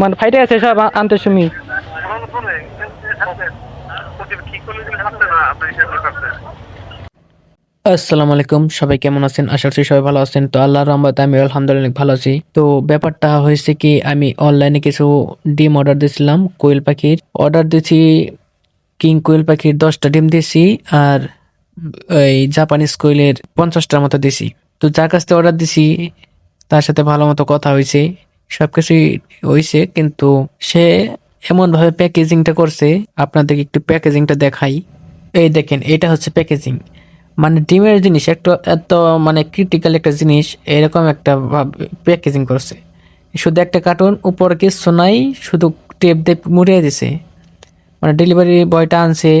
মানে ফাইটে আছে সব আনতে সময় আসসালামু আলাইকুম, সবাই কেমন আছেন? আশা করছি সবাই ভালো আছেন। তো আল্লাহর রহমতে আমি আলহামদুলিল্লাহ ভালো আছি। তো ব্যাপারটা হয়েছে কি, আমি অনলাইনে কিছু ডিম অর্ডার দিয়েছিলাম, কোয়েল পাখির। অর্ডার দিয়েছি, কিং কোয়েল পাখির দশটা ডিম দিয়েছি, আর এই জাপানিজ কোয়েলের পঞ্চাশটার মতো দিয়েছি। তো যার কাছ থেকে অর্ডার দিছি তার সাথে ভালো মতো কথা হয়েছে। সব কিছুই হয়েছে কিন্তু সে এমনভাবে প্যাকেজিংটা করছে, আপনাদেরকে একটু প্যাকেজিংটা দেখাই। এই দেখেন, এটা হচ্ছে প্যাকেজিং মানে ডিমের জিনিস, একটু এত মানে ক্রিটিক্যাল একটা জিনিস, এরকম একটা প্যাকেজিং করছে। শুধু একটা কার্টুন উপরে কিছু নাই, শুধু টেপ দিয়ে মুড়িয়ে দিছে। মানে ডেলিভারি বয়টা আনছে,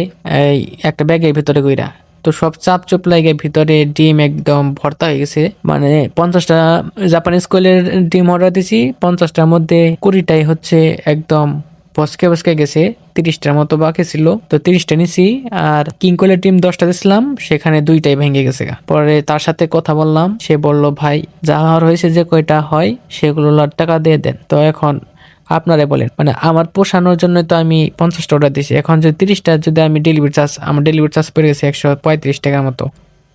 এই একটা ব্যাগের ভিতরে কইরা। তো সব চাপ চুপ লাগে, ভিতরে ডিম একদম ভর্তা হয়ে গেছে। মানে পঞ্চাশটা জাপানিজ কোয়েলের ডিম অর্ডার দিছি, পঞ্চাশটার মধ্যে কুড়িটাই হচ্ছে একদম বসকে বসকে গেছে, তিরিশটার মতো বাকি ছিল। তো তিরিশটা নিছি, আর কিং কোয়েলের ডিম দশটা দিছিলাম, সেখানে দুইটাই ভেঙে গেছে পরে তার সাথে কথা বললাম, সে বলল, ভাই, যা হওয়ার হয়েছে যে কয়টা হয়, সেগুলো টাকা দিয়ে দেন। তো এখন আপনারা বলেন মানে আমার পোষানোর জন্য তো আমি পঞ্চাশটা অর্ডার দিয়েছি এখন যদি তিরিশটা, যদি আমি ডেলিভারি চার্জ আমার ডেলিভারি চার্জ পড়ে গেছে একশো পঁয়ত্রিশ টাকার মতো।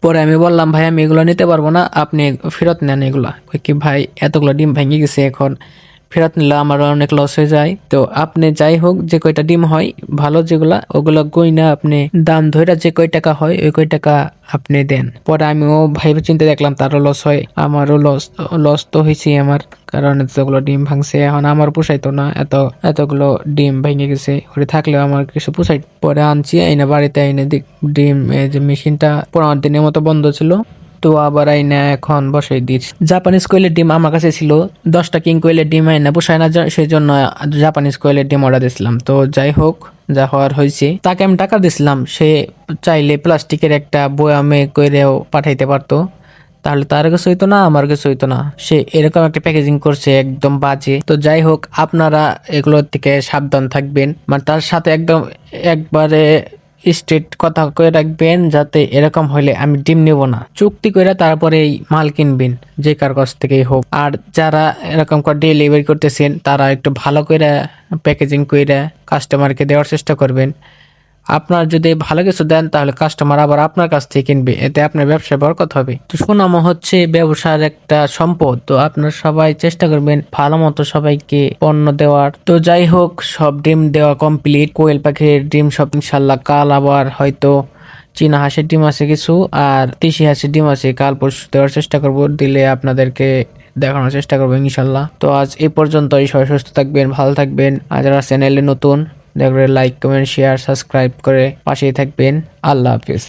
পরে আমি বললাম, ভাই, আমি এগুলো নিতে পারব না। আপনি ফেরত নেন এগুলো। কি, ভাই, এতগুলো ডিম ভেঙে গেছে এখন। ফেরত নিলে আমার অনেক লস হয়ে যায়। তো আপনি যাই হোক, যে কয়টা ডিম হয়, ভালো যেগুলা, ওগুলো গইনা আপনি দাম ধইরা যে কয় টাকা হয়, ওই কয় টাকা আপনি দেন। পরে আমিও ভাইবে চিন্তা দেখলাম তারও লস হয়, আমারও লস লস তো হয়েছে আমার, কারণ এতগুলো ডিম ভাঙছে, এখন আমার পোষাইতো না, এত, এতগুলো ডিম ভেঙে গেছে। ওরে থাকলেও আমার কিছু পোষাই, পরে আনছি, আইনা বাড়িতে দিক ডিম, এই যে মেশিনটা পনেরো দিনের মতো বন্ধ ছিল। তো আবার আইনা এখন বসাই দিয়েছি। জাপানিজ কোয়েলের ডিম আমার কাছে ছিল, দশটা কিং কোয়েলের ডিম আইনা বসায় না সেই জন্য জাপানিজ কোয়েলের ডিম অর্ডার দিয়েছিলাম। তো যাই হোক, যা হওয়ার হয়েছে। তাকে আমি টাকা দিছিলাম সে চাইলে প্লাস্টিকের একটা বয়ামে কইরেও পাঠাইতে পারতো। তাহলে তার কাছে হইতো না, আমার কাছে হইতো না। সে এরকম একটা প্যাকেজিং করছে, একদম বাজে। তো যাই হোক, আপনারা এগুলোর থেকে সাবধান থাকবেন। মানে তার সাথে একদম একবারে স্ট্রেট কথা কয়ে রাখবেন যাতে এরকম হলে আমি ডিম নেব না। চুক্তি করে তারপরে এই মাল কিনবেন, যে কার কাছ থেকেই হোক। আর যারা এরকম করে ডেলিভারি করতেছেন, তারা একটু ভালো করে প্যাকেজিং করে কাস্টমারকে দেওয়ার চেষ্টা করবেন। আপনার যদি ভালো কিছু দেন, তাহলে কাস্টমার আবার আপনার কাছ থেকে কিনবে। এতে আপনার ব্যবসায় বরকত হবে। তো সুনামও হচ্ছে ব্যবসার একটা সম্পদ। তো আপনার সবাই চেষ্টা করবেন ভালো মতো সবাইকে পণ্য দেওয়ার। তো যাই হোক, সব ডিম দেওয়া কমপ্লিট কোয়েল পাখির ডিম সব ইনশাল্লাহ কাল আবার হয়তো চীনা হাঁসের ডিম আছে কিছু, আর দেশি হাঁসের ডিম আছে। কাল পরশু দেওয়ার চেষ্টা করব, দিলে আপনাদেরকে দেখানোর চেষ্টা করব ইনশাল্লাহ তো আজ এই পর্যন্তই। সবাই সুস্থ থাকবেন, ভালো থাকবেন। আর যারা চ্যানেলে নতুন দেখবেন লাইক কমেন্ট শেয়ার সাবস্ক্রাইব করে পাশেই থাকবেন। আল্লাহ হাফিজ।